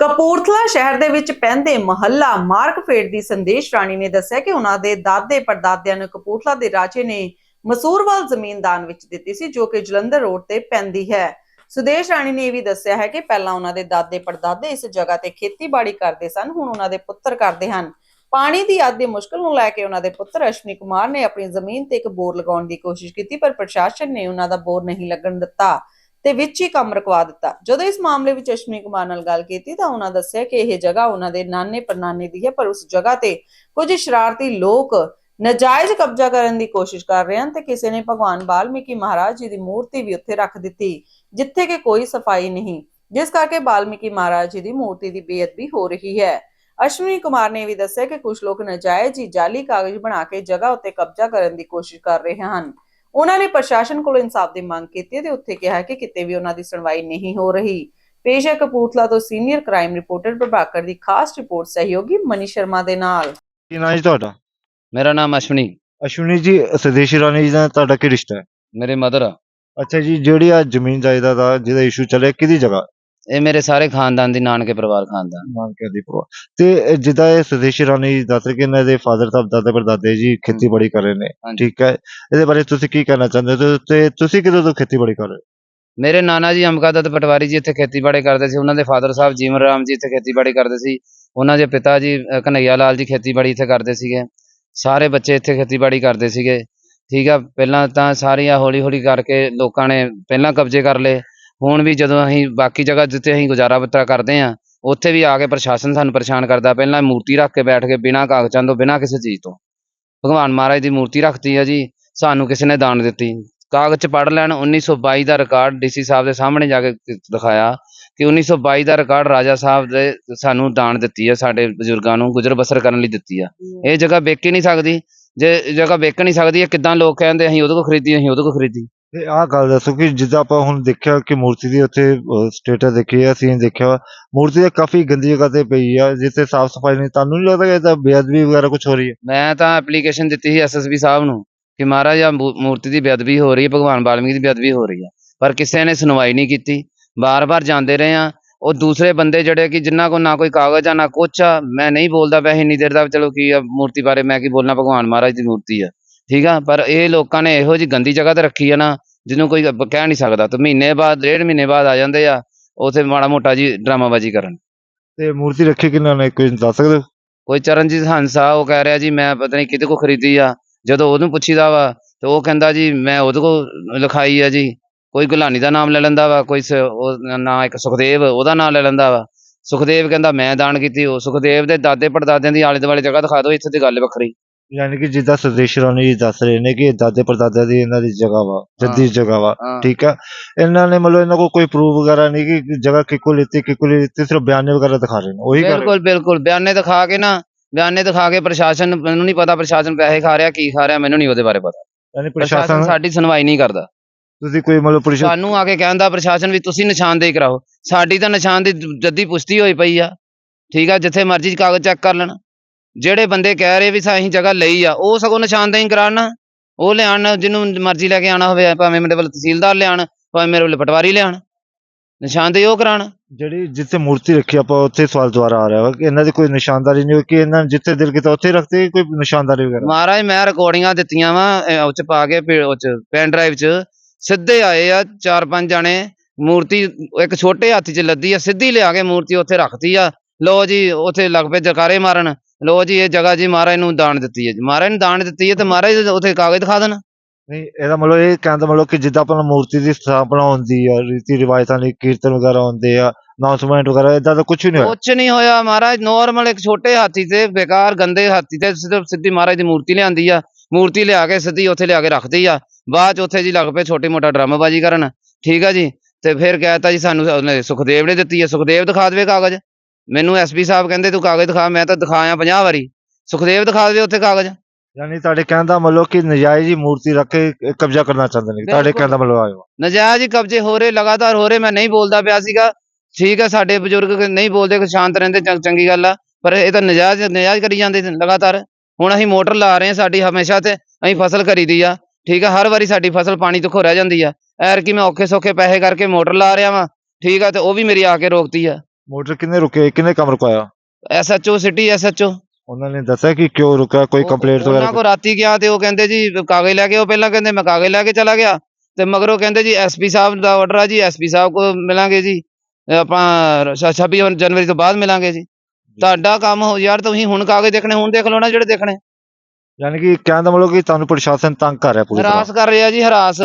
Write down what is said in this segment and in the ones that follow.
ਕਪੂਰਥਲਾ ਸ਼ਹਿਰ ਦੇ ਵਿੱਚ ਪੈਂਦੇ ਮਹੱਲਾ ਮਾਰਕਫੇਡ ਦੀ ਸੰਦੇਸ਼ ਰਾਣੀ ਨੇ ਦੱਸਿਆ ਕਿ ਉਹਨਾਂ ਦੇ ਦਾਦੇ ਪੜਦਾਦਿਆਂ ਨੂੰ ਕਪੂਰਥਲਾ ਦੇ ਰਾਜੇ ਨੇ ਮਸੂਰਵਾਲ ਜ਼ਮੀਨ ਦਾਨ ਵਿੱਚ ਦਿੱਤੀ ਸੀ, ਜੋ ਕਿ ਜਲੰਧਰ ਰੋਡ ਤੇ ਪੈਂਦੀ ਹੈ। ਸੁਦੇਸ਼ ਰਾਣੀ ਨੇ ਇਹ ਵੀ ਦੱਸਿਆ ਹੈ ਕਿ ਪਹਿਲਾਂ ਉਹਨਾਂ ਦੇ ਦਾਦੇ ਪੜਦਾਦੇ ਇਸ ਜਗ੍ਹਾ ਤੇ ਖੇਤੀਬਾੜੀ ਕਰਦੇ ਸਨ, ਹੁਣ ਉਹਨਾਂ ਦੇ ਪੁੱਤਰ ਕਰਦੇ ਹਨ। ਪਾਣੀ ਦੀ ਆਦੀ ਮੁਸ਼ਕਲ ਨੂੰ ਲੈ ਕੇ ਉਹਨਾਂ ਦੇ ਪੁੱਤਰ ਅਸ਼ਵਨੀ ਕੁਮਾਰ ਨੇ ਆਪਣੀ ਜ਼ਮੀਨ ਤੇ ਇੱਕ ਬੋਰ ਲਗਾਉਣ ਦੀ ਕੋਸ਼ਿਸ਼ ਕੀਤੀ, ਪਰ ਪ੍ਰਸ਼ਾਸਨ ਨੇ ਉਹਨਾਂ ਦਾ ਬੋਰ ਨਹੀਂ ਲੱਗਣ ਦਿੱਤਾ। ਤੇ ਵਿੱਚ ਹੀ ਕੰਮ ਰੁਕਵਾ ਦਿੱਤਾ। ਜਦੋਂ ਇਸ ਮਾਮਲੇ ਵਿੱਚ ਅਸ਼ਵਨੀ ਕੁਮਾਰ ਨਾਲ ਗੱਲ ਕੀਤੀ ਤਾਂ ਉਹਨਾਂ ਦੱਸਿਆ ਕਿ ਇਹ ਜਗ੍ਹਾ ਉਹਨਾਂ ਦੇ ਨਾਨੇ ਪਰਨਾਨੇ ਦੀ ਹੈ, ਪਰ ਉਸ ਜਗ੍ਹਾ ਤੇ ਕੁਝ ਸ਼ਰਾਰਤੀ ਲੋਕ ਨਜਾਇਜ਼ ਕਬਜ਼ਾ ਕਰਨ ਦੀ ਕੋਸ਼ਿਸ਼ ਕਰ ਰਹੇ ਹਨ ਤੇ ਕਿਸੇ ਨੇ ਭਗਵਾਨ ਵਾਲਮੀਕੀ ਮਹਾਰਾਜ ਜੀ ਦੀ ਮੂਰਤੀ ਵੀ ਉੱਥੇ ਰੱਖ ਦਿੱਤੀ, ਜਿੱਥੇ ਕਿ ਕੋਈ ਸਫ਼ਾਈ ਨਹੀਂ, ਜਿਸ ਕਰਕੇ ਵਾਲਮੀਕੀ ਮਹਾਰਾਜ ਜੀ ਦੀ ਮੂਰਤੀ ਦੀ ਬੇਅਦਬੀ ਹੋ ਰਹੀ ਹੈ। ਅਸ਼ਵਨੀ ਕੁਮਾਰ ਨੇ ਵੀ ਦੱਸਿਆ ਕਿ ਕੁਝ ਲੋਕ ਨਜਾਇਜ਼ ਹੀ ਜਾਲੀ ਕਾਗਜ਼ ਬਣਾ ਕੇ ਜਗ੍ਹਾ ਉੱਤੇ ਕਬਜ਼ਾ ਕਰਨ ਦੀ ਕੋਸ਼ਿਸ਼ ਕਰ ਰਹੇ ਹਨ। ਉਹਨਾਂ ਨੇ ਪ੍ਰਸ਼ਾਸਨ ਕੋਲੋਂ ਇਨਸਾਫ ਦੀ ਮੰਗ ਕੀਤੀ ਤੇ ਉੱਥੇ ਕਿਹਾ ਕਿ ਕਿਤੇ ਵੀ ਉਹਨਾਂ ਦੀ ਸੁਣਵਾਈ ਨਹੀਂ ਹੋ ਰਹੀ। ਪੇਸ਼ ਹੈ ਕਪੂਰਥਲਾ ਤੋਂ ਸੀਨੀਅਰ ਕ੍ਰਾਈਮ ਰਿਪੋਰਟਰ ਪ੍ਰਭਾਕਰ ਦੀ ਖਾਸ ਰਿਪੋਰਟ ਸਹਿਯੋਗੀ ਮਨੀ ਸ਼ਰਮਾ ਦੇ ਨਾਲ। ਕੀ ਨਾਂ ਜੀ ਤੁਹਾਡਾ? ਮੇਰਾ ਨਾਮ ਅਸ਼ਵਨੀ। ਅਸ਼ਵਨੀ ਜੀ ਸਦੇਸ਼ੀ ਰਾਣੀ ਜੀ ਨਾਲ ਤੁਹਾਡਾ ਕੀ ਰਿਸ਼ਤਾ ਹੈ? ਮੇਰੇ ਮਦਰ ਆ। ਅੱਛਾ ਜੀ ਜਿਹੜੀ ਆ ਜ਼ਮੀਨ ਜਾਇਦਾਦ ਦਾ ਜਿਹਦਾ ਇਸ਼ੂ ਚੱਲਿਆ ਕਿਹਦੀ ਜਗ੍ਹਾ? ਇਹ ਮੇਰੇ ਸਾਰੇ ਖਾਨਦਾਨ ਦੀ ਨਾਨਕੇ ਪਰਿਵਾਰ ਖਾਨਦਾਨ। ਨਾਨਕਿਆਂ ਦੀ ਪਰਵਾਹ ਤੇ ਜਿੱਦਾਂ ਇਹ ਸਦੇਸ਼ੀ ਰਾਣੀ ਦੱਸ ਰਹੇ ਕਿ ਇਹਨਾਂ ਦੇ ਫਾਦਰ ਸਾਹਿਬ ਦਾਦੇ ਪੜਦਾਦੇ ਜੀ ਖੇਤੀਬਾੜੀ ਕਰ ਰਹੇ ਨੇ ਹਾਂਜੀ। ਠੀਕ ਹੈ? ਇਹਦੇ ਬਾਰੇ ਤੁਸੀਂ ਕੀ ਕਹਿਣਾ ਚਾਹੁੰਦੇ ਹੋ? ਤੇ ਤੁਸੀਂ ਕਿਦੋਂ ਤੋਂ ਖੇਤੀਬਾੜੀ ਕਰ ਰਹੇ ਹੋ? ਮੇਰੇ ਨਾਨਾ ਜੀ ਅਮਕਾ ਦੱਤ ਪਟਵਾਰੀ ਜੀ ਇੱਥੇ ਖੇਤੀਬਾੜੀ ਕਰਦੇ ਸੀ ਉਹਨਾਂ ਦੇ ਫਾਦਰ ਸਾਹਿਬ ਜੀਵਨ ਰਾਮ ਜੀ ਇੱਥੇ ਖੇਤੀਬਾੜੀ ਕਰਦੇ ਸੀ ਉਹਨਾਂ ਦੇ ਪਿਤਾ ਜੀ ਅ, ਕਨ੍ਹਈਆ ਲਾਲ ਜੀ ਖੇਤੀਬਾੜੀ ਇੱਥੇ ਕਰਦੇ ਸੀਗੇ ਸਾਰੇ ਬੱਚੇ ਇੱਥੇ ਖੇਤੀਬਾੜੀ ਕਰਦੇ ਸੀਗੇ ਠੀਕ ਆ? ਪਹਿਲਾਂ ਤਾਂ ਸਾਰੀਆਂ ਹੌਲੀ ਹੌਲੀ ਕਰਕੇ ਲੋਕਾਂ ਨੇ ਪਹਿਲਾਂ ਕਬਜ਼ੇ ਕਰ ਲਏ ਹੁਣ ਵੀ ਜਦੋਂ ਅਸੀਂ ਬਾਕੀ ਜਗ੍ਹਾ ਜਿੱਥੇ ਅਸੀਂ ਗੁਜ਼ਾਰਾ ਬੱਤਰਾ ਕਰਦੇ ਆ ਉੱਥੇ ਵੀ ਆ ਕੇ ਪ੍ਰਸ਼ਾਸਨ ਸਾਨੂੰ ਪਰੇਸ਼ਾਨ ਕਰਦਾ, ਪਹਿਲਾਂ ਮੂਰਤੀ ਰੱਖ ਕੇ ਬੈਠ ਕੇ ਬਿਨਾਂ ਕਾਗਜ਼ਾਂ ਤੋਂ, ਬਿਨਾਂ ਕਿਸੇ ਚੀਜ਼ ਤੋਂ। ਭਗਵਾਨ ਮਹਾਰਾਜ ਦੀ ਮੂਰਤੀ ਰੱਖਤੀ ਆ ਜੀ, ਸਾਨੂੰ ਕਿਸੇ ਨੇ ਦਾਨ ਦਿੱਤੀ। ਕਾਗਜ਼ 'ਚ ਪੜ੍ਹ ਲੈਣ 1922 ਦਾ ਰਿਕਾਰਡ ਡੀਸੀ ਸਾਹਿਬ ਦੇ ਸਾਹਮਣੇ ਜਾ ਕੇ ਦਿਖਾਇਆ ਕਿ 1922 ਦਾ ਰਿਕਾਰਡ ਰਾਜਾ ਸਾਹਿਬ ਦੇ ਸਾਨੂੰ ਦਾਨ ਦਿੱਤੀ ਆ ਸਾਡੇ ਬਜ਼ੁਰਗਾਂ ਨੂੰ ਗੁਜ਼ਰ ਬਸਰ ਕਰਨ ਲਈ ਦਿੱਤੀ ਆ ਇਹ ਜਗ੍ਹਾ ਵੇਚ ਹੀ ਨਹੀਂ ਸਕਦੀ, ਜੇ ਜਗ੍ਹਾ ਵੇਚ ਨਹੀਂ ਸਕਦੀ, ਇਹ ਕਿਦਾਂ ਲੋਕ ਕਹਿੰਦੇ, ਅਸੀਂ ਉਹਦੇ ਕੋਲ ਖਰੀਦੀ, ਅਸੀਂ ਉਹਦੇ ਕੋਲ ਖਰੀਦੀ। ਤੇ ਆਹ ਗੱਲ ਦੱਸੋ ਕਿ ਜਿੱਦਾਂ ਆਪਾਂ ਹੁਣ ਦੇਖਿਆ ਕਿ ਮੂਰਤੀ ਦੀ ਉੱਥੇ ਸਟੇਟਸ ਦੇਖੀ ਹੈ ਸੀਨ ਦੇਖਿਆ ਮੂਰਤੀ ਤਾਂ ਕਾਫੀ ਗੰਦੀ ਜਗ੍ਹਾ ਤੇ ਪਈ ਆ, ਜਿੱਥੇ ਸਾਫ਼ ਸਫ਼ਾਈ ਨਹੀਂ, ਤੁਹਾਨੂੰ ਨਹੀਂ ਲੱਗਦਾ ਕਿ ਇਹਦਾ ਬੇਅਦਬੀ ਵਗੈਰਾ ਕੁਝ ਹੋ ਰਹੀ ਹੈ? ਮੈਂ ਤਾਂ ਐਪਲੀਕੇਸ਼ਨ ਦਿੱਤੀ ਸੀ ਐਸਐਸਪੀ ਸਾਹਿਬ ਨੂੰ ਕਿ ਮਹਾਰਾਜ ਆ ਮੂਰਤੀ ਦੀ ਬੇਅਦਬੀ ਹੋ ਰਹੀ ਹੈ, ਭਗਵਾਨ ਵਾਲਮੀਕੀ ਦੀ ਬੇਅਦਬੀ ਹੋ ਰਹੀ ਹੈ। ਪਰ ਕਿਸੇ ਨੇ ਸੁਣਵਾਈ ਨਹੀਂ ਕੀਤੀ। ਬਾਰ-ਬਾਰ ਜਾਂਦੇ ਰਹੇ ਆ ਉਹ ਦੂਸਰੇ ਬੰਦੇ ਜਿਹੜੇ ਕਿ ਜਿਨ੍ਹਾਂ ਕੋਲ ਨਾ ਕੋਈ ਕਾਗਜ਼ ਆ, ਨਾ ਕੁਛ ਆ, ਮੈਂ ਨਹੀਂ ਬੋਲਦਾ ਪਿਆ, ਇੰਨੀ ਦੇਰ ਦਾ ਚਲੋ ਕੀ ਆ, ਮੂਰਤੀ ਬਾਰੇ ਮੈਂ ਕੀ ਬੋਲਣਾ, ਭਗਵਾਨ ਮਹਾਰਾਜ ਦੀ ਮੂਰਤੀ ਆ। ਠੀਕ ਆ ਪਰ ਇਹ ਲੋਕਾਂ ਨੇ ਇਹੋ ਜੀ ਗੰਦੀ ਜਗ੍ਹਾ ਤੇ ਰੱਖੀ ਆ ਨਾ ਜਿਹਨੂੰ ਕੋਈ ਕਹਿ ਨਹੀਂ ਸਕਦਾ। ਤੇ ਮਹੀਨੇ ਬਾਅਦ ਡੇਢ ਮਹੀਨੇ ਬਾਅਦ ਆ ਜਾਂਦੇ ਆ ਉਥੇ ਮਾੜਾ ਮੋਟਾ ਜੀ ਡਰਾਮਾਬਾਜੀ ਕਰਨ। ਤੇ ਮੂਰਤੀ ਰੱਖੀ ਕਿਹਨਾਂ ਨੇ? ਕੋਈ ਦੱਸ ਸਕਦੇ ਕੋਈ ਚਰਨਜੀਤ ਹੰਸਾ ਉਹ ਕਹਿ ਰਿਹਾ ਜੀ ਮੈਂ ਪਤਾ ਨਹੀਂ ਕਿਹਦੇ ਕੋ ਖਰੀਦੀ ਆ। ਜਦੋਂ ਉਹਨੂੰ ਪੁੱਛੀਦਾ ਵਾ ਤੇ ਉਹ ਕਹਿੰਦਾ ਜੀ ਮੈਂ ਉਹਦੇ ਕੋ ਲਿਖਾਈ ਆ ਜੀ। ਕੋਈ ਗੁਲਾਨੀ ਦਾ ਨਾਮ ਲੈ ਲੈਂਦਾ ਵਾ ਕੋਈ ਨਾਂ ਇੱਕ ਸੁਖਦੇਵ ਉਹਦਾ ਨਾਮ ਲੈ ਲੈਂਦਾ ਵਾ। ਸੁਖਦੇਵ ਕਹਿੰਦਾ ਮੈਂ ਦਾਨ ਕੀਤੀ ਉਹ ਸੁਖਦੇਵ ਦੇ ਦਾਦੇ ਪੜਦਾਦਿਆਂ ਦੀ ਆਲੇ ਦੁਆਲੇ ਜਗ੍ਹਾ ਦਿਖਾ ਦਿਓ ਇੱਥੇ ਦੀ ਗੱਲ ਵੱਖਰੀ। ਯਾਨੀ ਕਿ ਜਿੱਦਾਂ ਸਦੇਸ਼ੀ ਰਾਣੀ ਜੀ ਦੱਸ ਰਹੇ ਨੇ ਕਿ ਇਹ ਦਾਦੇ ਪੜਦਾਦੇ ਦੀ ਇਹਨਾਂ ਦੀ ਜਗ੍ਹਾ ਵਾ ਜੱਦੀ। ਜਗ੍ਹਾ ਵਾ ਹਾਂ। ਠੀਕ ਹੈ ਇਹਨਾਂ ਨੇ ਮਤਲਬ ਇਹਨਾਂ ਕੋਲ ਕੋਈ ਪ੍ਰੂਫ ਵਗੈਰਾ ਨਹੀਂ ਕਿ ਜਗ੍ਹਾ ਕਿੱਕੋ ਲਿੱਤੀ ਕਿੱਕੋ ਨਹੀਂ ਲਿੱਤੀ ਸਿਰਫ ਬਿਆਨੇ ਵਗੈਰਾ ਦਿਖਾ ਰਹੇ ਨੇ ਉਹੀ ਕਰ ਰਹੇ ਬਿਲਕੁਲ ਬਿਲਕੁਲ ਬਿਆਨੇ ਦਿਖਾ ਕੇ ਨਾ ਬਿਆਨੇ ਦਿਖਾ ਕੇ ਪ੍ਰਸ਼ਾਸਨ ਮੈਨੂੰ ਨਹੀਂ ਪਤਾ ਪ੍ਰਸ਼ਾਸਨ ਪੈਸੇ ਖਾ ਰਿਹਾ ਕੀ ਖਾ ਰਿਹਾ ਮੈਨੂੰ ਨਹੀਂ ਉਹਦੇ ਬਾਰੇ ਪਤਾ। ਯਾਨੀ ਪ੍ਰਸ਼ਾਸਨ ਪ੍ਰਸ਼ਾਸਨ ਸਾਡੀ ਸੁਣਵਾਈ ਨਹੀਂ ਕਰਦਾ। ਤੁਸੀਂ ਕੋਈ ਮਤਲਬ ਪ੍ਰਸ਼ਾਸਨ ਸਾਨੂੰ ਆ ਕੇ ਕਹਿੰਦਾ ਪ੍ਰਸ਼ਾਸਨ ਵੀ ਤੁਸੀਂ ਨਿਸ਼ਾਨਦੇਹੀ ਕਰਾਓ। ਸਾਡੀ ਤਾਂ ਨਿਸ਼ਾਨਦੇਹੀ ਜੱਦੀ ਪੁਸ਼ਤੀ ਹੋਈ ਪਈ ਆ ਠੀਕ ਆ? ਜਿੱਥੇ ਮਰਜ਼ੀ ਕਾਗਜ਼ ਚੈੱਕ ਕਰ ਲੈਣ। ਜਿਹੜੇ ਬੰਦੇ ਕਹਿ ਰਹੇ ਵੀ ਸਾ ਅਸੀਂ ਜਗ੍ਹਾ ਲਈ ਆ ਉਹ ਸਗੋਂ ਨਿਸ਼ਾਨਦੇਹੀ ਕਰਾਉਣ। ਉਹ ਲਿਆਣ ਜਿਹਨੂੰ ਮਰਜ਼ੀ ਲੈ ਕੇ ਆਣਾ ਹੋਵੇ ਭਾਵੇਂ ਮੇਰੇ ਵੱਲ ਤਹਿਸੀਲਦਾਰ ਲਿਆਣ ਭਾਵੇਂ ਮੇਰੇ ਵੱਲ ਪਟਵਾਰੀ ਲਿਆਣ ਨਿਸ਼ਾਨਦੇਹੀ ਉਹ ਕਰਾਉਣ। ਜਿਹੜੀ ਜਿੱਥੇ ਮੂਰਤੀ ਰੱਖੀ ਆਪਾਂ ਉੱਥੇ ਸਵਾਲ ਦੁਆਰਾ ਆ ਰਿਹਾ ਵਾ ਕਿ ਇਹਨਾਂ ਦੀ ਕੋਈ ਨਿਸ਼ਾਨਦਾਰੀ ਨਹੀਂ ਹੋਈ ਕਿ ਇਹਨਾਂ ਨੇ ਜਿੱਥੇ ਦਿਲ ਕੀਤਾ ਉੱਥੇ ਰੱਖਦੇ ਕੋਈ ਨਿਸ਼ਾਨਦਾਰੀ ਵਗੈਰਾ? ਮਹਾਰਾਜ ਮੈਂ ਰਿਕਾਰਡਿੰਗਾਂ ਦਿੱਤੀਆਂ ਵਾ ਉਹ ਚ ਪਾ ਕੇ ਪੇ- ਉਹ ਚ ਪੈਨ ਡਰਾਈਵ ਚ। ਸਿੱਧੇ ਆਏ ਆ ਚਾਰ ਪੰਜ ਜਾਣੇ। ਮੂਰਤੀ ਇੱਕ ਛੋਟੇ ਹੱਥ 'ਚ ਲੱਦੀ ਆ ਸਿੱਧੀ ਲਿਆ ਕੇ ਮੂਰਤੀ ਉੱਥੇ ਰੱਖਤੀ ਆ। ਲੋ ਜੀ ਉੱਥੇ ਲੱਗ ਪਏ ਜਕਾਰੇ ਮਾਰਨ। ਲੋ ਜੀ ਇਹ ਜਗ੍ਹਾ ਜੀ ਮਹਾਰਾਜ ਨੂੰ ਦਾਨ ਦਿੱਤੀ ਹੈ ਮਹਾਰਾਜ ਨੂੰ ਦਾਨ ਦਿੱਤੀ ਹੈ ਤੇ ਮਹਾਰਾਜ ਉੱਥੇ ਕਾਗਜ਼ ਦਿਖਾ ਦੇਣ। ਨਹੀਂ ਇਹਦਾ ਮਤਲਬ ਇਹ ਕਹਿਣ ਦਾ ਮਤਲਬ ਕਿ ਜਿੱਦਾਂ ਆਪਾਂ ਮੂਰਤੀ ਦੀ ਸਥਾਪਨਾ ਹੁੰਦੀ ਆ ਰੀਤੀ ਰਿਵਾਇਤਾਂ ਲਈ ਕੀਰਤਨ ਵਗੈਰਾ ਹੁੰਦੇ ਆ ਅਨਾਉਂਸਮੈਂਟ ਵਗੈਰਾ ਇਦਾਂ ਦਾ ਕੁਝ ਨਹੀਂ ਹੋਇਆ? ਕੁਛ ਨਹੀਂ ਹੋਇਆ ਮਹਾਰਾਜ। ਨੋਰਮਲ ਇੱਕ ਛੋਟੇ ਹਾਥੀ ਤੇ ਬੇਕਾਰ ਗੰਦੇ ਹਾਥੀ ਤੇ ਸਿਰਫ ਸਿੱਧੀ ਮਹਾਰਾਜ ਦੀ ਮੂਰਤੀ ਲਿਆਂਦੀ ਆ। ਮੂਰਤੀ ਲਿਆ ਕੇ ਸਿੱਧੀ ਉੱਥੇ ਲਿਆ ਕੇ ਰੱਖਦੀ ਆ। ਬਾਅਦ ਚ ਉੱਥੇ ਜੀ ਲੱਗ ਪਏ ਛੋਟੀ ਮੋਟਾ ਡਰਾਮਾਬਾਜੀ ਕਰਨ। ਠੀਕ ਆ ਜੀ? ਤੇ ਫਿਰ ਕਹਿਤਾ ਜੀ ਸਾਨੂੰ ਉਹਨੇ ਸੁਖਦੇਵ ਨੇ ਦਿੱਤੀ ਹੈ ਸੁਖਦੇਵ ਦਿਖਾ ਦੇਵੇ ਕਾਗਜ਼। ਮੈਨੂੰ ਐਸਪੀ ਸਾਹਿਬ ਕਹਿੰਦੇ ਤੂੰ ਕਾਗਜ਼ ਦਿਖਾ ਮੈਂ ਤਾਂ ਦਿਖਾਇਆ 50 ਵਾਰੀ। ਸੁਖਦੇਵ ਦਿਖਾ ਦੇਵੇ ਉੱਥੇ ਕਾਗਜ਼। ਯਾਨੀ ਤੁਹਾਡੇ ਕਹਿਣ ਦਾ ਮਤਲਬ ਕਿ ਨਜਾਇਜ਼ ਹੀ ਮੂਰਤੀ ਰੱਖ ਕੇ ਕਬਜ਼ਾ ਕਰਨਾ ਚਾਹੁੰਦੇ ਨੇ। ਤੁਹਾਡੇ। ਕਹਿਣ ਦਾ ਮਤਲਬ ਆਇਆ ਨਜਾਇਜ਼ ਹੀ ਕਬਜ਼ੇ ਹੋ ਰਹੇ ਲਗਾਤਾਰ ਹੋ ਰਹੇ ਮੈਂ ਨਹੀਂ ਬੋਲਦਾ ਪਿਆ ਸੀਗਾ। ਠੀਕ ਹੈ ਸਾਡੇ ਬਜ਼ੁਰਗ ਨਹੀਂ ਬੋਲਦੇ ਕਿ ਸ਼ਾਂਤ ਰਹਿੰਦੇ ਚੰਗ- ਗੱਲ ਆ। ਪਰ ਇਹ ਤਾਂ ਨਜਾਇਜ਼ ਨਜਾਇਜ਼ ਕਰੀ ਜਾਂਦੇ ਨੇ ਲਗਾਤਾਰ। ਹੁਣ ਅਸੀਂ ਮੋਟਰ ਲਾ ਰਹੇ ਹਾਂ ਸਾਡੀ ਹਮੇਸ਼ਾ ਤੇ ਅਸੀਂ ਫਸਲ ਕਰੀਦੀ ਆ। ਠੀਕ ਆ ਹਰ ਵਾਰੀ ਸਾਡੀ ਫਸਲ ਪਾਣੀ ਤੋਂ ਖੋ ਰਹਿ ਜਾਂਦੀ ਆ। ਐਰ ਕਿ ਮੈਂ ਔਖੇ ਸੌਖੇ ਪੈਸੇ ਕਰਕੇ ਮੋਟਰ ਲਾ ਰਿਹਾ ਵਾਂ। ਠੀਕ ਆ ਤੇ ਉਹ ਵੀ ਮੇਰੀ ਆ ਕੇ ਰੋਕਤੀ ਆ। ਮੋਟਰ ਕਿੰਨੇ ਰੁਕੇ ਕਿੰਨੇ ਕੰਮ ਰੁਕਾਇਆ? ਐਸਐਚਓ ਸਿਟੀ ਐਸਐਚਓ ਉਹਨਾਂ ਨੇ ਦੱਸਿਆ ਕਿ ਕਿਉਂ ਰੁਕਿਆ ਕੋਈ ਕੰਪਲੇਂਟ ਉਹਨਾਂ ਵਗੈਰਾ ਕੋ ਰਾਤੀ ਗਿਆ ਤੇ ਉਹ ਕਹਿੰਦੇ ਜੀ ਕਾਗਜ਼ ਲੈ ਕੇ ਉਹ ਪਹਿਲਾਂ ਕਹਿੰਦੇ ਮੈਂ ਕਾਗਜ਼ ਲੈ ਕੇ ਚਲਾ ਗਿਆ। ਤੇ ਮਗਰੋਂ ਕਹਿੰਦੇ ਜੀ ਐਸਪੀ ਸਾਹਿਬ ਦਾ ਆਰਡਰ ਆ ਜੀ ਐਸਪੀ ਸਾਹਿਬ ਕੋ ਮਿਲਾਂਗੇ ਜੀ। ਆਪਾਂ 26 ਜਨਵਰੀ ਤੋਂ ਬਾਅਦ ਮਿਲਾਂਗੇ ਜੀ। ਤੁਹਾਡਾ ਕੰਮ ਹੋ ਯਾਰ ਤੁਸੀਂ ਹੁਣ ਕਾਗਜ਼ ਦੇਖਣੇ ਹੁਣ ਦੇਖ ਲਓ ਨਾ ਜਿਹੜੇ ਦੇਖਣੇ। ਯਾਨੀ ਕਿ ਕਹਿਣ ਦਾ ਮਤਲਬ ਕਿ ਤੁਹਾਨੂੰ ਪ੍ਰਸ਼ਾਸਨ ਤੰਗ ਕਰ ਰਿਹਾ ਪੂਰੀ ਤਰ੍ਹਾਂ ਹਰਾਸ ਕਰ ਰਿਹਾ ਜੀ ਹਰਾਸ।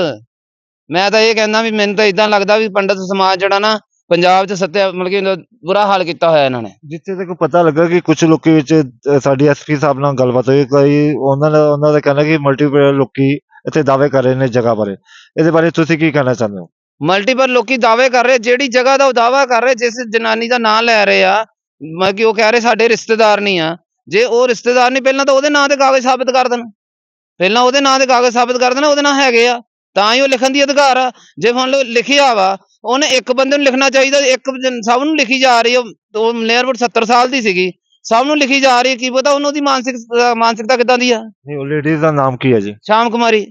ਮੈਂ ਤਾਂ ਇਹ ਕਹਿੰਦਾ ਵੀ ਮੈਨੂੰ ਤਾਂ ਇਦਾਂ ਲੱਗਦਾ ਵੀ ਪੰਡਤ ਸਮਾਜ ਜਿਹੜਾ ਨਾ ਪੰਜਾਬ 'ਚ ਸੱਤਿਆ ਮਤਲਬ ਕਿ ਬੁਰਾ ਹਾਲ ਕੀਤਾ ਹੋਇਆ ਇਹਨਾਂ ਨੇ। ਜਿੱਥੇ ਤੱਕ ਪਤਾ ਲੱਗਾ ਕਿ ਕੁਝ ਲੋਕੀ ਵਿੱਚ ਅ, ਸਾਡੀ ਐਸਪੀ ਸਾਹਿਬ ਨਾਲ ਗੱਲਬਾਤ ਹੋਈ ਕਈ ਉਹਨਾਂ ਦਾ ਉਹਨਾਂ ਦਾ ਕਹਿਣਾ ਕਿ ਮਲਟੀਪਲ ਲੋਕੀ ਇੱਥੇ ਦਾਅਵੇ ਕਰ ਰਹੇ ਨੇ ਜਗ੍ਹਾ ਬਾਰੇ। ਇਹਦੇ ਬਾਰੇ ਤੁਸੀਂ ਕੀ ਕਹਿਣਾ ਚਾਹੁੰਦੇ ਹੋ? ਮਲਟੀਪਲ ਲੋਕੀ ਦਾਅਵੇ ਕਰ ਰਹੇ ਜਿਹੜੀ ਜਗ੍ਹਾ ਦਾ ਉਹ ਦਾਅਵਾ ਕਰ ਰਹੇ ਜਿਸ ਜਨਾਨੀ ਦਾ ਨਾਂ ਲੈ ਰਹੇ ਆ ਮਤਲਬ ਕਿ ਉਹ ਕਹਿ ਰਹੇ ਸਾਡੇ ਰਿਸ਼ਤੇਦਾਰ ਨਹੀਂ ਆ। ਜੇ ਉਹ ਰਿਸ਼ਤੇਦਾਰ ਨਹੀਂ ਪਹਿਲਾਂ ਤਾਂ ਉਹਦੇ ਨਾਂ ਤੇ ਕਾਗਜ਼ ਸਾਬਤ ਕਰ ਦੇਣ। ਪਹਿਲਾਂ ਉਹਦੇ ਨਾਂ ਤੇ ਕਾਗਜ਼ ਸਾਬਤ ਕਰ ਦੇਣ ਉਹਦੇ ਨਾਂ ਹੈਗੇ ਆ। ਤਾਂ ਹੀ ਉਹ ਲਿਖਣ ਦੀ ਅਧਿਕਾਰ ਆ। ਜੇ ਮੰਨ ਲਓ ਲਿਖਿਆ ਵਾ ਉਹਨੇ ਇੱਕ ਬੰਦੇ ਨੂੰ ਲਿਖਣਾ ਚਾਹੀਦਾ ਇੱਕ ਸਭ ਨੂੰ ਲਿਖੀ ਜਾ ਰਹੀ ਉਹ ਮਲੇਰਵੁੱਡ 70 ਸਾਲ ਦੀ ਸੀਗੀ। ਸਭ ਨੂੰ ਲਿਖੀ ਜਾ ਰਹੀ ਕੀ ਪਤਾ ਉਹਨੂੰ ਦੀ ਮਾਨਸਿਕ ਮਾਨਸਿਕਤਾ ਕਿਦਾਂ ਦੀ ਆ। ਨਹੀਂ ਉਹ ਲੇਡੀਜ਼ ਦਾ ਨਾਮ ਕੀ ਹੈ ਜੀ? ਸ਼ਾਮ ਕੁਮਾਰੀ।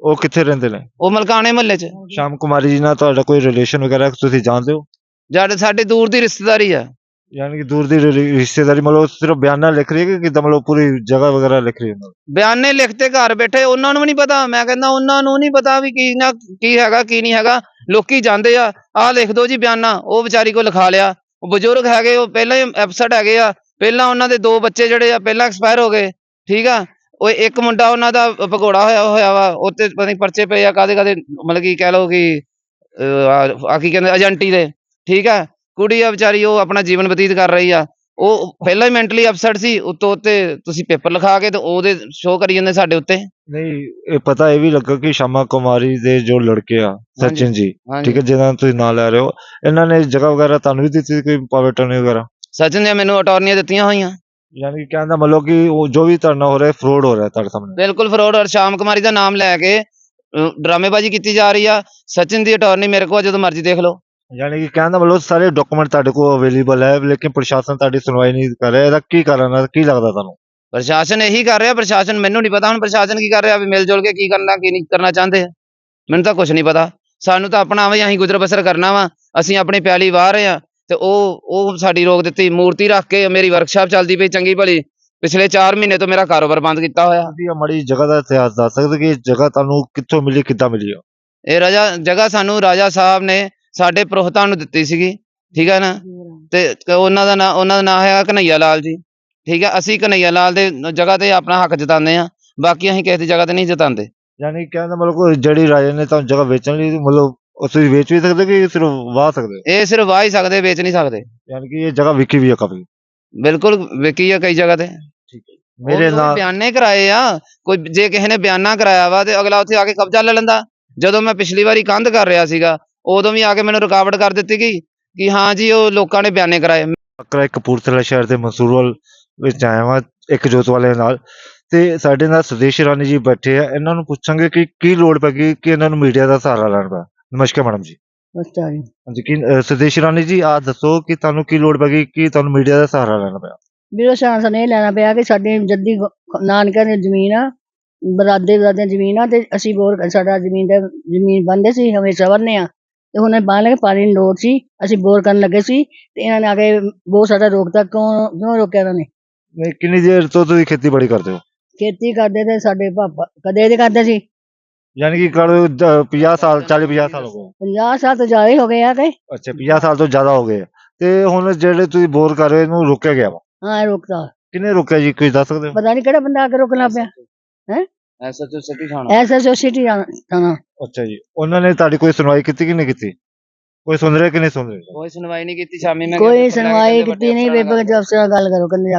ਉਹ ਕਿੱਥੇ ਰਹਿੰਦੇ ਨੇ? ਉਹ ਮਲਕਾਣੇ ਮਹੱਲੇ 'ਚ। ਸ਼ਾਮ ਕੁਮਾਰੀ ਜੀ ਨਾਲ ਤੁਹਾਡਾ ਕੋਈ ਰਿਲੇਸ਼ਨ ਵਗੈਰਾ ਤੁਸੀਂ ਜਾਣਦੇ ਹੋ? ਜਦ ਸਾਡੇ ਦੂਰ ਦੀ ਰਿਸ਼ਤੇਦਾਰੀ ਆ। ਯਾਨੀ ਕਿ ਦੂਰ ਦੀ ਰਿ- ਰਿਸ਼ਤੇਦਾਰੀ ਮਤਲਬ ਸਿਰਫ ਬਿਆਨਾ ਲਿਖ ਰਹੀ ਹੈ ਕਿ ਕਿੱਦਾਂ ਮਤਲਬ ਪੂਰੀ ਜਗ੍ਹਾ ਵਗੈਰਾ ਲਿਖ ਰਹੀ ਹੈ ਉਹਨਾਂ ਬਿਆਨੇ ਲਿਖਤੇ ਘਰ ਬੈਠੇ ਉਹਨਾਂ ਨੂੰ ਵੀ ਨਹੀਂ ਪਤਾ। ਮੈਂ ਕਹਿੰਦਾ ਉਹਨਾਂ ਨੂੰ ਨਹੀਂ ਪਤਾ ਵੀ ਕੀ ਨਾ ਕੀ ਹੈਗਾ ਕੀ ਨਹੀਂ ਹੈਗਾ। ਲੋਕੀ ਜਾਂਦੇ ਆ ਆਹ ਲਿਖ ਦੋ ਜੀ ਬਿਆਨਾ ਉਹ ਵਿਚਾਰੀ ਕੋ ਲਿਖਾ ਲਿਆ। ਉਹ ਬਜ਼ੁਰਗ ਹੈਗੇ ਉਹ ਪਹਿਲਾਂ ਹੀ ਐਪਸੈਟ ਹੈਗੇ ਆ। ਪਹਿਲਾਂ ਉਹਨਾਂ ਦੇ ਦੋ ਬੱਚੇ ਜਿਹੜੇ ਆ ਪਹਿਲਾਂ ਐਕਸਪਾਇਰ ਹੋ ਗਏ ਠੀਕ ਆ? ਉਹ ਇੱਕ ਮੁੰਡਾ ਉਹਨਾਂ ਦਾ ਭਗੌੜਾ ਹੋਇਆ ਹੋਇਆ ਵਾ ਉੱਤੇ ਪਤਾ ਨਹੀਂ ਪਰਚੇ ਪਏ ਆ ਕਾਦੇ ਕਾਦੇ ਮਤਲਬ ਕੀ ਕਹਿ ਲਓ ਕਿ ਅਹ, ਆ- ਆ ਕੀ ਕਹਿੰਦੇ ਏਜੰਟੀ ਦੇ ਠੀਕ ਆ? ਕੁੜੀ ਆ ਵਿਚਾਰੀ ਉਹ ਆਪਣਾ ਜੀਵਨ ਬਤੀਤ ਕਰ ਰਹੀ ਆ। ਉਹ ਪਹਿਲਾਂ ਹੀ ਮੈਂਟਲੀ ਅਪਸੈਟ ਸੀ ਉੱਤੋਂ ਉੱਤੇ ਤੁਸੀਂ ਪੇਪਰ ਲਿਖਾ ਕੇ ਤੇ ਉਹਦੇ ਸ਼ੋਅ ਕਰੀ ਜਾਂਦੇ ਸਾਡੇ ਉੱਤੇ। ਨਹੀਂ ਇਹ ਪਤਾ ਇਹ ਵੀ ਲੱਗਾ ਕਿ ਸ਼ਾਮਾ ਕੁਮਾਰੀ ਦੇ ਜੋ ਲੜਕੇ ਆ ਸਚਿਨ ਜੀ ਠੀਕ ਹੈ ਜਿਹਨਾਂ ਤੁਸੀਂ ਨਾਂ ਲੈ ਰਹੇ ਹੋ ਇਹਨਾਂ ਨੇ ਜਗ੍ਹਾ ਵਗੈਰਾ ਤੁਹਾਨੂੰ ਵੀ ਦਿੱਤੀ ਕੋਈ ਪਾਵਰ ਟਰਨੀ ਵਗੈਰਾ? ਸਚਿਨ ਨੇ ਮੈਨੂੰ ਅਟਾਰਨੀਆਂ ਦਿੱਤੀਆਂ ਹੋਈਆਂ। ਯਾਨੀ ਕਿ ਕਹਿਣ ਦਾ ਮਤਲਬ ਕਿ ਉਹ ਜੋ ਵੀ ਨਾਲ ਹੋ ਰਿਹਾ ਫਰੋਡ ਹੋ ਰਿਹਾ ਤੁਹਾਡੇ ਸਾਹਮਣੇ। ਬਿਲਕੁਲ ਫਰੋਡ ਔਰ ਸ਼ਾਮ ਕੁਮਾਰੀ ਦਾ ਨਾਮ ਲੈ ਕੇ ਡਰਾਮੇਬਾਜ਼ੀ ਕੀਤੀ ਜਾ ਰਹੀ ਆ। ਸਚਿਨ ਦੀ ਅਟਾਰਨੀ ਮੇਰੇ ਕੋਲ ਜਦੋਂ ਮਰਜ਼ੀ ਦੇਖ ਲਓ। ਯਾਨੀ ਕਿ ਕਹਿਣ ਦਾ ਮਤਲਬ ਸਾਰੇ ਡਾਕੂਮੈਂਟ ਤੁਹਾਡੇ ਕੋਲ ਅਵੇਲੇਬਲ ਹੈ ਲੇਕਿਨ ਪ੍ਰਸ਼ਾਸਨ ਤੁਹਾਡੀ ਸੁਣਵਾਈ ਨਹੀਂ ਕਰ ਰਿਹਾ। ਇਹਦਾ ਕੀ ਕਾਰਨ ਹੈ? ਕੀ ਲੱਗਦਾ ਤੁਹਾਨੂੰ? ਪ੍ਰਸ਼ਾਸਨ ਇਹੀ ਕਰ ਰਿਹਾ। ਪ੍ਰਸ਼ਾਸਨ ਮੈਨੂੰ ਨਹੀਂ ਪਤਾ। ਹੁਣ ਪ੍ਰਸ਼ਾਸਨ ਕੀ ਕਰ ਰਿਹਾ? ਵੀ ਮਿਲ ਜੁਲ ਕੇ ਕੀ ਕਰਨਾ ਕੀ ਨਹੀਂ ਕਰਨਾ ਚਾਹੁੰਦੇ ਆ। ਮੈਨੂੰ ਤਾਂ ਕੁਝ ਨਹੀਂ ਪਤਾ। ਸਾਨੂੰ ਤਾਂ ਆਪਣਾ ਵੀ ਅਸੀਂ ਗੁਜ਼ਰ ਬਸਰ ਕਰਨਾ ਵਾ। ਅਸੀਂ ਆਪਣੀ ਪਿਆਲੀ ਵਾਹ ਰਹੇ ਆ। ਤੇ ਉਹ ਉਹ ਸਾਡੀ ਰੋਕ ਦਿੱਤੀ। ਮੂਰਤੀ ਰੱਖ ਕੇ ਮੇਰੀ ਵਰਕਸ਼ਾਪ ਚੱਲਦੀ ਪਈ ਚੰਗੀ ਭਲੀ। ਪਿਛਲੇ 4 ਮਹੀਨੇ ਤੋਂ ਮੇਰਾ ਕਾਰੋਬਾਰ ਬੰਦ ਕੀਤਾ ਹੋਇਆ। ਤੁਸੀਂ ਇਹ ਮਾੜੀ ਜਗ੍ਹਾ ਦਾ ਇਤਿਹਾਸ ਦੱਸ ਸਕਦੇ ਕਿ ਇਹ ਜਗ੍ਹਾ ਤੁਹਾਨੂੰ ਕਿੱਥੋਂ ਮਿਲੀ ਕਿੱਦਾਂ ਮਿਲੀ ਇਹ ਰਾਜਾ ਜਗ੍ਹਾ ਸਾਨੂੰ ਰਾਜਾ ਸਾਹਿਬ ਨੇ ਸਾਡੇ ਪ੍ਰੋਹਤਾਂ ਨੂੰ ਦਿੱਤੀ ਸੀਗੀ ਠੀਕ ਹੈ ਨਾ? ਤੇ ਕ- ਉਹਨਾਂ ਦਾ ਨਾਂ ਉਹਨਾਂ ਦਾ ਨਾਂ ਹੈ ਕਨਈਆ ਲਾਲ ਜੀ ਠੀਕ ਹੈ ਅਸੀਂ ਕਨਈਆ ਲਾਲ ਦੇ ਜਗ੍ਹਾ ਤੇ ਆਪਣਾ ਹੱਕ ਜਤਾਉਂਦੇ ਆ ਬਾਕੀ ਅਸੀਂ ਕਿਸੇ ਦੀ ਜਗ੍ਹਾ ਤੇ ਨਹੀਂ ਜਤਾਉਂਦੇ। ਯਾਨੀ ਕਿ ਕਹਿਣ ਦਾ ਮਤਲਬ ਕੋਈ ਜਿਹੜੀ ਰਾਜੇ ਨੇ ਤੁਹਾਨੂੰ ਜਗ੍ਹਾ ਵੇਚਣ ਲਈ ਮਤਲਬ ਉਹ ਤੁਸੀਂ ਵੇਚ ਵੀ ਸਕਦੇ ਕਿ ਸਿਰਫ ਵਾਹ ਸਕਦੇ ਹੋ? ਇਹ ਸਿਰਫ ਵਾਹ ਹੀ ਸਕਦੇ ਵੇਚ ਨਹੀਂ ਸਕਦੇ। ਯਾਨੀ ਕਿ ਇਹ ਜਗ੍ਹਾ ਵਿਕੀ ਵੀ ਹੈ ਕਾਫੀ। ਬਿਲਕੁਲ ਵਿਕੀ ਆ ਕਈ ਜਗ੍ਹਾ ਤੇ। ਮੇਰੇ ਨਾਲ ਬਿਆਨੇ ਕਰਾਏ ਆ ਕੋਈ ਜੇ ਕਿਸੇ ਨੇ ਬਿਆਨਾ ਕਰਾਇਆ ਵਾ ਤੇ ਅਗਲਾ ਉੱਥੇ ਆ ਕੇ ਕਬਜ਼ਾ ਲੈ ਲੈਂਦਾ। ਜਦੋਂ ਮੈਂ ਪਿਛਲੀ ਵਾਰੀ ਕੰਧ ਕਰ ਰਿਹਾ ਸੀਗਾ ਉਦੋਂ ਵੀ ਆ ਕੇ ਮੈਨੂੰ ਰੁਕਾਵਟ ਕਰ ਦਿੱਤੀ ਗਈ ਕਿ ਹਾਂ ਜੀ ਉਹ ਲੋਕਾਂ ਨੇ ਬਿਆਨੇ ਕਰਾਏ। ਕਰਾ ਕਪੂਰਥਲਾ ਸ਼ਹਿਰ ਦੇ ਮਨਸੂਰਵਾਲ ਵਿੱਚ ਆਇਆ ਵਾਂ ਇੱਕ ਜੋਤ ਵਾਲੇ ਨਾਲ। ਤੇ ਸਾਡੇ ਨਾਲ ਸੁਦੇਸ਼ ਰਾਣੀ ਜੀ ਬੈਠੇ ਆ ਇਹਨਾਂ ਨੂੰ ਪੁੱਛਾਂਗੇ ਕਿ ਕੀ ਲੋੜ ਪੈ ਗਈ ਕਿ ਇਹਨਾਂ ਨੂੰ ਮੀਡੀਆ ਦਾ ਸਹਾਰਾ ਲੈਣਾ ਪਿਆ ਨਮਸਕਾਰ ਮੈਡਮ ਜੀ। ਅੱਛਾ ਜੀ। ਹਾਂਜੀ ਕੀ ਸੁਦੇਸ਼ ਰਾਣੀ ਜੀ ਆ ਦੱਸੋ ਕਿ ਤੁਹਾਨੂੰ ਕੀ ਲੋੜ ਪੈ ਗਈ ਕਿ ਤੁਹਾਨੂੰ ਮੀਡੀਆ ਦਾ ਸਹਾਰਾ ਲੈਣਾ ਪਿਆ? ਵੀਰੋ ਸਾਨੂੰ ਸਾਨੂੰ ਇਹ ਲੈਣਾ ਪਿਆ ਕਿ ਸਾਡੀ ਜੱਦੀ ਗ- ਨਾਨਕਿਆਂ ਦੀ ਜ਼ਮੀਨ ਆ ਬਰਾਦੇ ਬਰਾਦੇ ਜ਼ਮੀਨ ਆ ਤੇ ਅਸੀਂ ਬੋਰ ਸਾਡਾ ਜ਼ਮੀਨ ਦੇ ਜ਼ਮੀਨ ਬੰਦੇ ਸੀ ਹਮੇਸ਼ਾ ਵਰਨੇ ਆ। ਤੇ ਹੁਣ ਬਾਹਰ ਲਗੇ ਪਾਣੀ ਦੀ ਲੋੜ ਸੀ ਅਸੀਂ ਬੋਰ ਕਰਨ ਲੱਗੇ ਸੀ ਤੇ ਇਹਨਾਂ ਨੇ ਆ ਕੇ ਬਹੁਤ ਸਾਡਾ ਰੋਕਤਾ ਕਿਉਂ ਕਿਉਂ ਰੋਕਿਆ ਇਹਨਾਂ ਨੇ? ਨਹੀਂ ਕਿੰਨੀ ਦੇਰ ਤੋਂ ਤੁਸੀਂ ਖੇਤੀਬਾੜੀ ਕਰਦੇ ਹੋ? ਖੇਤੀ ਕਰਦੇ ਤੇ ਸਾਡੇ ਪਾਪਾ ਕਦੇ ਦੇ ਕਰਦੇ ਸੀ। ਯਾਨੀ ਕਿ ਕਰ 50 ਸਾਲ 40 50 ਸਾਲ ਹੋ ਗਏ। 50 ਸਾਲ ਤੋਂ ਜ਼ਿਆਦਾ ਹੀ ਹੋ ਗਏ ਆ ਕਿ। ਅੱਛਾ 50 ਸਾਲ ਤੋਂ ਜ਼ਿਆਦਾ ਹੋ ਗਏ। ਤੇ ਹੁਣ ਜਿਹੜੇ ਤੁਸੀਂ ਬੋਰ ਕਰ ਰਹੇ ਹੋ ਇਹਨੂੰ ਰੋਕਿਆ ਗਿਆ ਵਾ? ਹਾਂ ਇਹ ਰੋਕਤਾ। ਕਿਹਨੇ ਰੋਕਿਆ ਜੀ? ਕੁਝ ਦੱਸ ਸਕਦੇ ਹੋ? ਪਤਾ ਨਹੀਂ ਕਿਹੜਾ ਬੰਦਾ ਆ ਕੇ ਰੋਕਣਾ ਪਿਆ। ਐਸਐਚਓ ਸਿਟੀ ਥਾਣਾ। ਐਸਐਸਓ ਸਿਟੀ ਥਾਣਾ। ਅੱਛਾ ਜੀ। ਉਹਨਾਂ ਨੇ ਤੁਹਾਡੀ ਕੋਈ ਸੁਣਵਾਈ ਕੀਤੀ ਕਿ ਨਹੀਂ ਕੀਤੀ? ਕੋਈ ਸੁਣ ਰਿਹਾ ਕਿ ਨਹੀਂ ਸੁਣ ਰਿਹਾ? ਕੋਈ ਸੁਣਵਾਈ ਨਹੀਂ ਕੀਤੀ। ਸ਼ਾਮੀ ਮੈਂ ਕੋਈ ਸੁਣਵਾਈ ਕੀਤੀ ਨਹੀਂ ਬੇਬੇ ਜਬ ਸੇ ਗੱਲ ਕਰੋ ਕੰਨੇ ਜਾ ਕੇ।